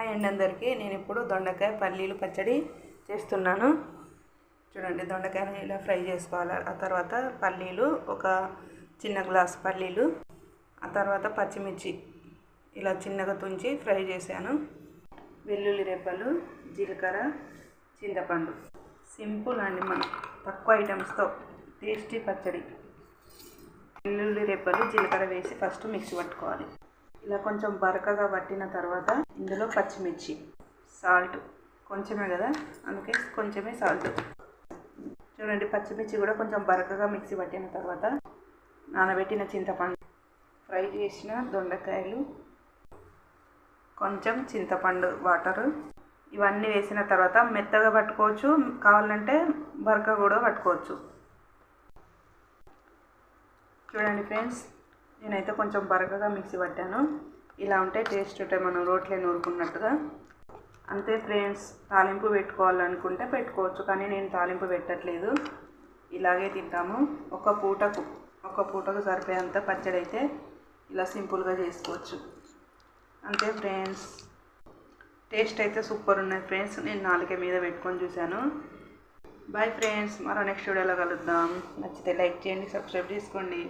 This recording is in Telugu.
హాయ్ అండి అందరికీ. నేను ఇప్పుడు దొండకాయ పల్లీలు పచ్చడి చేస్తున్నాను. చూడండి దొండకాయని ఇలా ఫ్రై చేసుకోవాలి. ఆ తర్వాత పల్లీలు ఒక చిన్న గ్లాస్ పల్లీలు ఆ తర్వాత పచ్చిమిర్చి ఇలా చిన్నగా తుంచి ఫ్రై చేశాను. వెల్లుల్లి రెబ్బలు జీలకర్ర చింతపండు. సింపుల్ అండి మనం తక్కువ ఐటమ్స్తో టేస్టీ పచ్చడి. వెల్లుల్లి రెబ్బలు జీలకర్ర వేసి ఫస్ట్ మిక్సీ పట్టుకోవాలి. ఇలా కొంచెం బరకగా పట్టిన తర్వాత ఇందులో పచ్చిమిర్చి సాల్ట్ కొంచెమే కదా? అందుకే కొంచెమే సాల్ట్. చూడండి పచ్చిమిర్చి కూడా కొంచెం బరకగా మిక్సీ పట్టిన తర్వాత నానబెట్టిన చింతపండు ఫ్రై చేసిన దొండకాయలు కొంచెం చింతపండు వాటరు. ఇవన్నీ వేసిన తర్వాత మెత్తగా పట్టుకోవచ్చు. కావాలంటే బరక కూడా పట్టుకోవచ్చు. చూడండి ఫ్రెండ్స్ నేనైతే కొంచెం బరకగా మిక్సీ పట్టాను. ఇలా ఉంటే టేస్ట్ ఉంటాయి మనం రోట్లే నూరుకున్నట్టుగా. అంతే ఫ్రెండ్స్ తాలింపు పెట్టుకోవాలనుకుంటే పెట్టుకోవచ్చు కానీ నేను తాలింపు పెట్టట్లేదు. ఇలాగే తింటాము. ఒక పూటకు ఒక పూటకు సరిపోయేంత పచ్చడి అయితే ఇలా సింపుల్గా చేసుకోవచ్చు. అంతే ఫ్రెండ్స్. టేస్ట్ అయితే సూపర్ ఉన్నాయి ఫ్రెండ్స్. నేను నాలుగే మీద పెట్టుకొని చూశాను. Bye friends. మరో నెక్స్ట్ వీడియోలో కలుద్దాం. నచ్చితే లైక్ చేయండి సబ్స్క్రైబ్ చేసుకోండి.